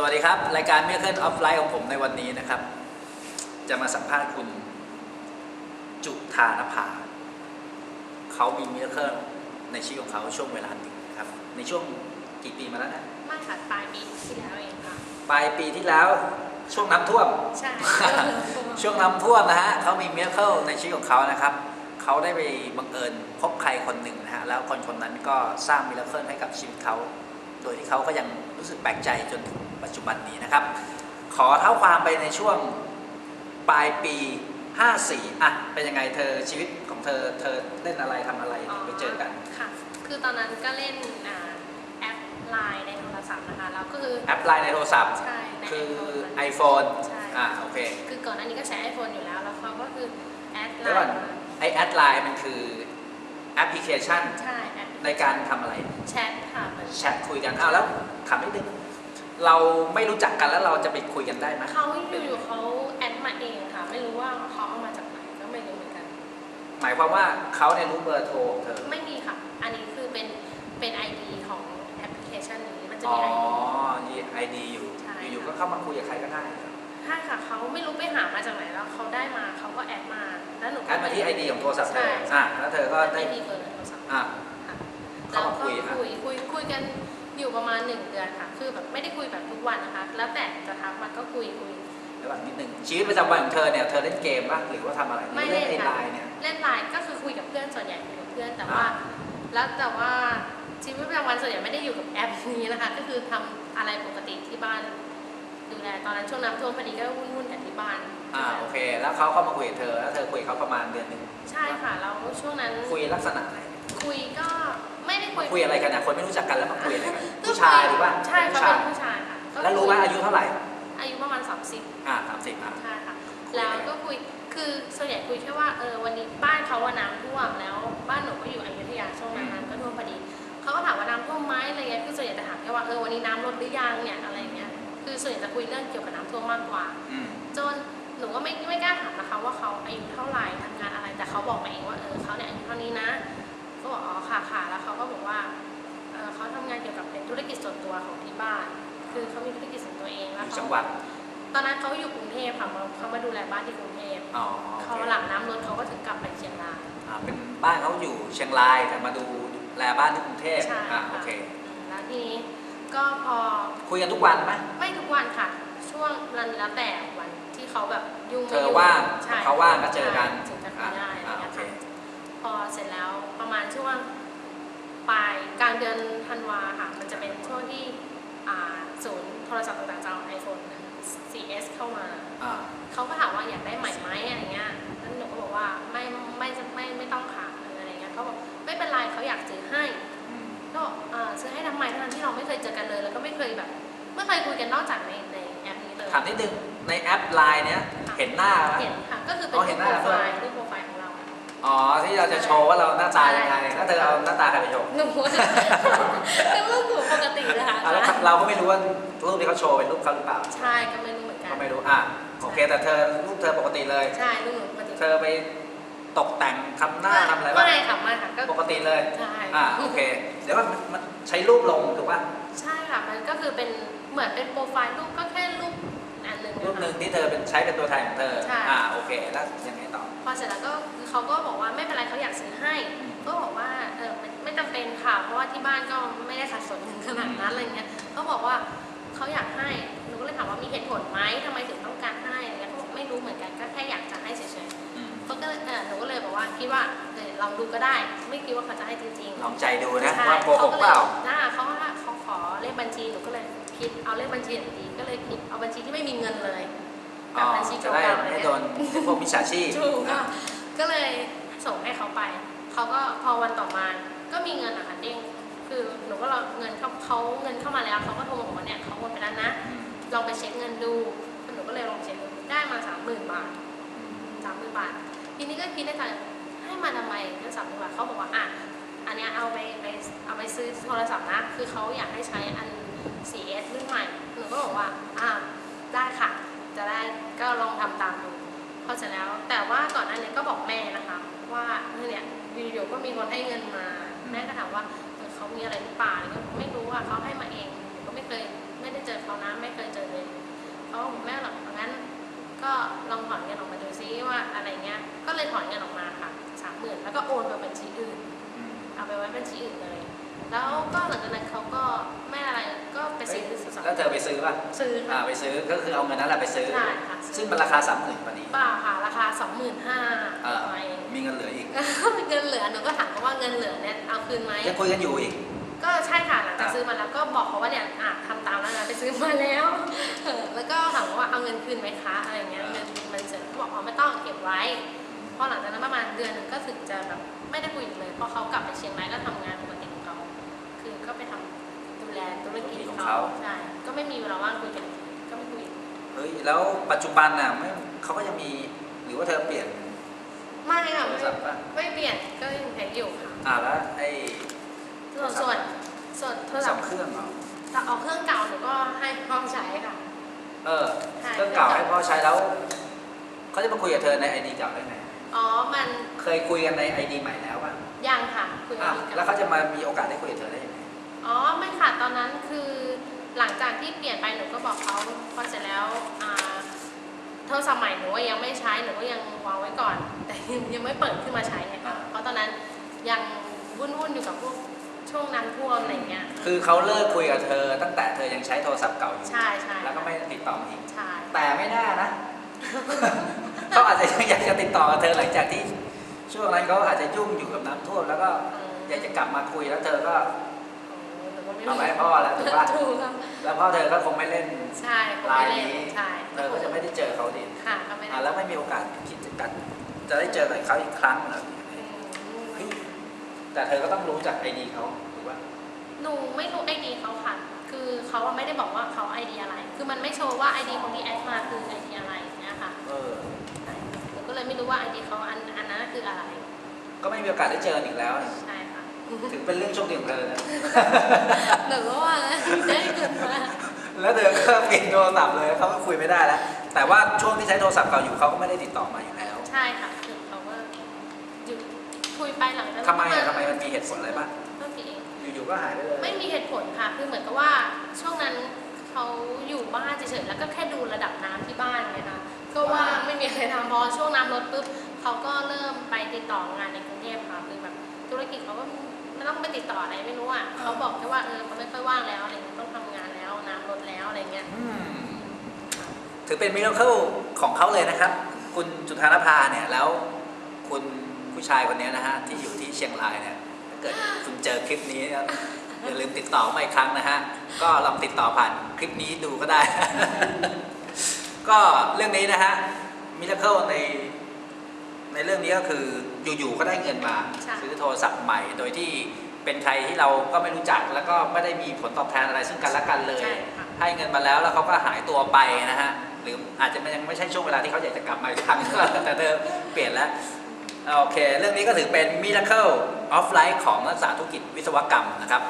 สวัสดีครับ รายการเม r เ c ิ e ออฟไลน์ของผมในวันนี้นะครับ จะมาสัมภาษณ์คุณ จุธานภาเขามีเม r เ c ิ e ในชีวิตของเขาช่วงเวลาหนึ่งนะครับ ในช่วงกี่ปีมาแล้วนะไม่ค่ะปลายปีที่แล้วเองค่ะ ปลายปีที่แล้วช่วงน้ำท่วม ใช่ช่วงน้ำท่วมนะฮะเขามีเม r เ c ิ e ในชีวิตของเขานะครับเขาได้ไปบังเอิญพบใครคนหนึ่งนะฮะแล้วคนคนนั้นก็สร้างมิราเคิลให้กับชีวิตเขาโดยที่เขาก็ยังรู้สึกแปลกใจจนถึงปัจจุบันนี้นะครับ ขอเท้าความไปในช่วงปลายปี 54อะเป็นยังไงเธอชีวิตของเธอเธอเล่นอะไรทำอะไรไปเจอกันค่ะ คือตอนนั้นก็เล่นอ่าแอปไลน์ในโทรศัพท์นะคะ แล้วก็คือแอปไลน์ในโทรศัพท์ ใช่ในคือ iPhone iPhone ใช่อะโอเค คือก่อนหน้านี้ก็ใช้ iPhone อยู่แล้ว แล้วเขาก็คือแอดไลเดี๋ยวก่อนน์มาไอแอดไลน์มันคือแอปพลิเคชัน ใช่แอปในการทำอะไร แชทค่ะเหมือน แชทคุยกันอ้าวแล้วถามนิดนึงเราไม่รู้จักกันแล้วเราจะไปคุยกันได้ไหมเขาอยู่ๆเขาแอดมาเองค่ะ ไม่รู้ว่าเขาเอามาจากไหนก็ไม่รู้เหมือนกัน หมายความว่าเขาเนี่ยรู้เบอร์โทรของเธอไม่มีค่ะ อันนี้คือเป็นเป็น ID ของแอปพลิเคชันนี้มันจะอ๋อมี ID มีไอดีอยู่ใช่อยู่ๆก็เข้ามาคุยกับใครก็ได้ใช่ค่ะเขาไม่รู้ไปหามาจากไหนแล้วเขาได้มาเขาก็แอดมาแล้วหนูก็แอดมาที่ไอดีของโทรศัพท์เธอใช่อะแล้วเธอก็ได้ไม่มีเบอร์โทรศัพท์อะค่ะเข้า แล้วมาก็คุยอะคุยคุยคุยกันอยู่ประมาณหนึ่งเดือนค่ะ คือแบบไม่ได้คุยแบบทุกวันนะคะ แล้วแต่จะทักมาก็คุยคุยเดี๋ยวก่อนนิดนึงชีวิตประจำวันของเธอเนี่ยเธอเล่นเกมป่ะหรือว่าทำอะไรไม่หรือเล่นไอค่ะไลน์เนี่ยเล่นไลน์ก็คือคุยกับเพื่อนส่วนใหญ่คุยกับเพื่อนแต่ว่าอ่า แล้วแต่ว่าชีวิตประจำวันส่วนใหญ่ไม่ได้อยู่กับแอปนี้นะคะ ก็คือทำอะไรปกติที่บ้าน ดูแลตอนนั้นช่วงน้ำท่วมพอดีก็วุ่นๆกันที่บ้านอ่าโอเค แล้วเขาเข้ามาคุยกับเธอแล้วเธอคุยกับเขาประมาณเดือนหนึ่งใช่ค่ะแล้วช่วงนั้นคุยลักษณะไหนคุยก็ ไม่ได้คุยคุยอะไรกันอะคนไม่รู้จักกันแล้วมาคุยอะไรกันก็ผู้ชายหรือว่าใช่เขาผู้ชาเป็ยนผู้ชายค่ะก็แล้วรู้ไหมอายุเท่าไหร่ อายุประมาณ 30อ่าสามสิบอะใช่ค่ะคุยแล้วอะไรก็คุยคือส่วนใหญ่คุยแค่ว่าเออวันนี้บ้านเขาว่าน้ำท่วมแล้วบ้านหนูก็อยู่อยุธยาช่วงนั้นน้ำก็ท่วมพอดีเขาก็ถามว่าน้ำท่วมไหมอะไรเงี้ยคือส่วนใหญ่จะถามแค่ว่าเออวันนี้น้ำลดหรือยังเนี่ยอะไรเงี้ยคือส่วนใหญ่จะคุยเรื่องเกี่ยวกับน้ำท่วมมากกว่าอืมจนหนูก็ไม่ไม่กล้าถามนะคะว่าเขาอายุเท่าไหร่ทำงานอะไรแต่เขาบอกมาเองว่าเออเขาเนี่ยอายุเท่านี้นะก็ บอกอ๋อค่ะค่ะแล้วเขาก็บอกว่าเออเขาทำงานเกี่ยวกับเป็นธุรกิจส่วนตัวของที่บ้าน คือเขามีธุรกิจส่วนตัวเองอแล้วยู่เขาจังหวัดตอนนั้นเขาอยู่กรุงเทพค่ะมาเขามาดูแลบ้านที่กรุงเทพอ๋อโอเขาเคหลังน้ำลดเขาก็ถึงกลับไปเชียงรายอ่าเป็นบ้านเขาอยู่เชียงรายแต่มาดูแลบ้านที่กรุงเทพใช่อ่าค่ะโอเคอืมแล้วทีนี้ก็พอคุยกันทุกวันไหมไม่ทุกวันค่ะ ช่วงนั้นแล้วแต่วันที่เขาแบบยุ่งเธไม่อยุ่งว่างใช่เขาว่างก็เจอกันใช่ถึงจะคุยได้อะไรอ่าเงี้ยโอเคค่ะพอเสร็จแล้วประ มาณช่วงปลายกลางเดือนธันวาค่ะ มันจะเป็นช่วงที่อ่าศูนย์โทรศัพท์ต่างๆจะเอาไอโฟน 4S เข้ามาอ่าเขาก็ถามว่าอยากได้ใหม่ไหมอะไรเงี้ยแล้วหนูก็บอกว่าไม่ไม่ไม่ไม่ไม่ต้องค่ะอะไรเงี้ยเขาบอกไม่เป็นไรเขาอยากซื้อให้อืมก็เอ่อซื้อให้ทำไมทั้งๆที่เราไม่เคยเจอกันเลย แล้วก็ไม่เคยแบบไม่เคยคุยกันนอกจากในในแอปนี้เลย ถามนิดนึงในแอปไลน์เนี้ยเห็นหน้าไหมเห็นค่ะ ก็คือเป็นอ๋อรูเห็ปนหโปน้ารไฟด้วยล์ จะโชว์ว่าเราหน้าตายังไงใช่แล้วเธอเอาหน้าตาใครไปโชว์หนูเป็นรูปหนูปกตินะคะอะแล้วเราก็ไม่รู้ว่ารูปที่เขาโชว์เป็นรูปเขาหรือเปล่าใช่ก็ไม่รู้เหมือนกัก็นไม่รู้อะโอเคแต่เธอรูปเธอปกติเลย ใช่รูปหนูปกติเธอไปตกแต่งทำหน้าทำอะไรบ้างไม่ค่ะไม่ค่ะก็ปกติเลยใช่อ่าโอเคเดี๋ยวว่ามันมันใช้รูปลงถูกป่ะใช่ค่ะมันก็คือเป็นเหมือนเป็นโปรไฟล์รูปก็แค่รูปอันหนึ่งรูปหนึ่งที่เธอเป็นใช้เป็นตัวแทนของเธอใช่อ่าโอเคแล้วยังไงต่อพ อเสร็จแล้วก็คือเขาก็บอกว่าไม่เป็นไรเขาอยากซื้อให้อืมก็บอกว่าเออไม่ไม่จำเป็นค่ะ เพราะว่าที่บ้านก็ไม่ได้ขัดสนถึงขนาดนั้นอะไรเงี้ยเขาบอกว่าเขาอยากให้หนูก็เลยถามว่ามีเหตุผลไหมทำไมถึงต้องการให้อะไรเงี้ยเขาบอกไม่รู้เหมือนกันก็แค่อยากจะให้เฉยอืมๆเขาก็เลยเออหนูก็เลยบอกว่าคิดว่าเออลองดูก็ได้ ไม่คิดว่าเขาจะให้จริงๆลองใจดูนะใช่ว่าโกหกเปล่าหน้าเขาว่าเขาขอเลขบัญชีหนูก็เลยคิดเอาเลขบัญชีหนูดีก็เลยคิดเอาบัญชีที่ไม่มีเงินเลย แบอ๋บอบัญชีจะเก่าได้ๆอะไรไม่เงี้ยโดนพวกมิจฉาชีพถูกอะค่ะก็เลยส่งให้เขาไป เขาก็พอวันต่อมา ก็มีเงินอะค่ะเด้งคือหนูก็รอเงินเขาเขาเงินเข้ามาแล้วเขาก็โทรมาบอกว่าเนี่ยเขาโอนไปแล้วนะอืมลองไปเช็คเงินดูหนูก็เลยลองเช็คดูได้มาสามหมื่นบาทอืมสามหมื่นบาท ทีนี้ก็คิดในใจให้มาทำไมเงินสามหมื่นบาทเขาบอกว่าอะอันเนี้ยเอาไปไปเอาไปซื้อโทรศัพท์นะคือเขาอยากให้ใช้อัน 4S รุ่นใหม่หนูก็บอกว่าอ่าได้ค่ะ จะได้ก็ลองทำตามดูพอเสร็จแล้ว แต่ว่าก่อนหน้านี้ก็บอกแม่นะคะ ว่าเออเนี่ยอยู่ๆก็มีคนให้เงินมา แม่ก็ถามว่าเออเขามีอะไรหรือเปล่าอะไรเงี้ยไม่รู้ว่าเขาให้มาเองหนูก็ไม่เคยไม่ไม่ได้เจอเขานะไม่เคยเจอเลยเขาบอกแม่หรอกงั้น ก็ลองถอนเงินออกมาดูซิว่าอะไรเงี้ย ก็เลยถอนเงินออกมาค่ะสามหมื่นแล้วก็โอนไปบัญชีอื่นอืมเอาไปไว้บัญชีอื่นเลย แล้วก็หลังจากนั้นเขาก็ไม่อะไรก็ไปซื้อโทรศัพท์ แล้วเธอไปซื้อป่ะซื้ออ่าค่ะ ไปซื้อก็คือเอาเงินนั้นแหละไปซื้อ ใช่ค่ะซึ่งมันราคาสามหมื่นพอดีเปล่าค่ะ ราคาสองหมื่นห้าเออไปเอง มีเงินเหลืออีกมีเงินเหลือหนูก็ถามเขาว่าเงินเหลือเนี่ยเอาคืนไหมยังคุยกันอยู่อีก ก็ใช่ค่ะหลังจากอะซื้อมาแล้วก็บอกเขาว่าเนี่ยอะทำตามแล้วนะไปซื้อมาแล้วเออแล้วก็ถามว่าเอาเงินคืนไหมคะอะไรเงี้ยเงินมันเสร็จเขาบอกอ๋อไม่ต้องเก็บไว้พอหลังจากนั้นประมาณเดือนหนึ่งก็ถึงจะแบบไม่ได้คุยอีกเลยเพราะเขากลับไปเชียงรายก็ทำงานปกติของเขาคือก็ไปทำดูแลธุรกิจของเขาใช่ก็ไม่มีเวลาว่างคุยกันอีกก็ไม่คุยอีกเฮ้ยแล้วปัจจุบันน่ะไม่เขาก็ยังมีหรือว่าเธอเปลี่ยนไม่ค่ะโทรไม่ศัพท์ป่ะไม่เปลี่ยนก็ยังใช้อยู่ค่ะอ่าแล้วไอ้ส่วนส่วนส่วนโทรสศัอพงท์เครื่องเหรอแต่เอาเครื่องเก่าหนูก็ให้พ่อใช้ค่ะ เออใช่ เครื่องเก่าให้พ่อใช้แล้วเขาจะมาคุยกับเธอในไอดีเก่าได้ไงอ๋อมันเคยคุยกันในไอดีใหม่แล้วป่ะยังค่ะคุยกัอะนอีกแล้วเขาจะมามีโอกาสได้คุยกับเธอได้ยังไง อ๋อไม่ค่ะตอนนั้นคือหลังจากที่เปลี่ยนไปหนูก็บอกเขาพอเสร็จแล้วอ่าโทรศัพท์ใหม่หนูก็ยังไม่ใช้หนูก็ยังวางไว้ก่อน แต่ยังยังไม่เปิดขึ้นมาใช้ไงคะเพราะตอนนั้นยังวุ่นๆอยู่กับพวกช่วงน้ำท่วมอะไรเงี้ยคือเขาเลิกคุยกับเธอ ตั้งแต่เธอยังใช้โทรศัพท์เก่าอยู่ ใช่ใช่แล้วก็ไม่ติดต่อมาอีก ใช่แต่ไม่น่านะ เขาอาจจะยังอยากจะติดต่อกับเธอหลังจากที่ ช่วงนั้นเขาอาจจะยุ่งอยู่กับน้ำท่วมแล้วก็อยากจะกลับมาคุยแล้วเธอก็ เอาไว้ให้พ่อแล้วถูกปะถูกครับแล้วพ่อเธอก็คงไม่เล่นใช่ผมลายไม่เล่นนี้ใช่เธอก็จะไม่ได้เจอเขาดิค่ะก็ไม่ได้อะแล้วไม่มีโอกาสคิดจะกันจะได้เจอกับเขาอีกครั้งเหรออืมเฮ้ยแต่เธอก็ต้องรู้จักไอดีเขาถูกป่ะหนูไม่รู้ไอดีเขาค่ะ คือเขาอะไม่ได้บอกว่าเขาไอดีอะไร คือมันไม่โชว์ว่าไอดีคนที่แอดมาคือไอดีอะไรอย่างเงี้ยค่ะเออใช่หนูก็เลยไม่รู้ว่าไอดีเขาอันอันนั้นคืออะไร ก็ไม่มีโอกาสได้เจอกันอีกแล้วใช่ค่ะ ถึงเป็นเรื่องโชคดีของเธอนะหนูก็ว่างั้นได้เกินมาแล้วเธอก็เปลี่ยนโทรศัพท์เลยเขาก็คุยไม่ได้แล้ว แต่ว่าช่วงที่ใช้โทรศัพท์เก่าอยู่เขาก็ไม่ได้ติดต่อมาอยู่แล้วใช่ค่ะคือเขาก็หยุดคุยไปหลังจากนั้นทำไมอะก็ทำไมมันมีเหตุผลอะไรบ้างเพิ่มเอง อยู่ๆก็หายไปเลยไม่มีเหตุผลค่ะ คือเหมือนกับว่าช่วงนั้นเขาอยู่บ้านเฉยๆแล้วก็แค่ดูระดับน้ำที่บ้านไงคะก็ว่างไม่มีอะไรทำพอช่วงน้ำลดปุ๊บเขาก็เริ่มไปติดต่องานในกรุงเทพค่ะคือแบบธุรกิจเขาก็ ไม่ต้องไปติดต่ออะไรไม่รู้อะเขาบอกแค่ว่าเออเขาไม่ค่อยว่างแล้วอะไรเงี้ยต้องทำงานแล้วน้ำลดแล้วอะไรเงี้ยอืมถือเป็นมิราเคิลของเขาเลยนะครับ คุณจุธานภาเนี่ยแล้วคุณผู้ชายคนนี้นะฮะที่อยู่ที่เชียงรายเนี่ยถ้าเกิดคุณเจอคลิปนี้เนี่ยอย่าลืมติดต่อมาอีกครั้งนะฮะก็ลองติดต่อผ่านคลิปนี้ดูก็ได้ ก็เรื่องนี้นะฮะมิราเคิลใน ในเรื่องนี้ก็คืออยู่ๆก็ได้เงินมาใช่ซื้อโทรศัพท์ใหม่โดยที่เป็นใครที่เราก็ไม่รู้จักแล้วก็ไม่ได้มีผลตอบแทนอะไรซึ่งกันและกันเลยใช่ค่ะให้เงินมาแล้วแล้วเขาก็หายตัวไปนะฮะหรืออาจจะยังไม่ใช่ช่วงเวลาที่เขาอยากจะกลับมาอีกครั้งแต่เธอเปลี่ยนแล้วโอเค เรื่องนี้ก็ถือเป็น Miracle of Life ของนักศึกษาธุรกิจวิศวกรรมนะครับ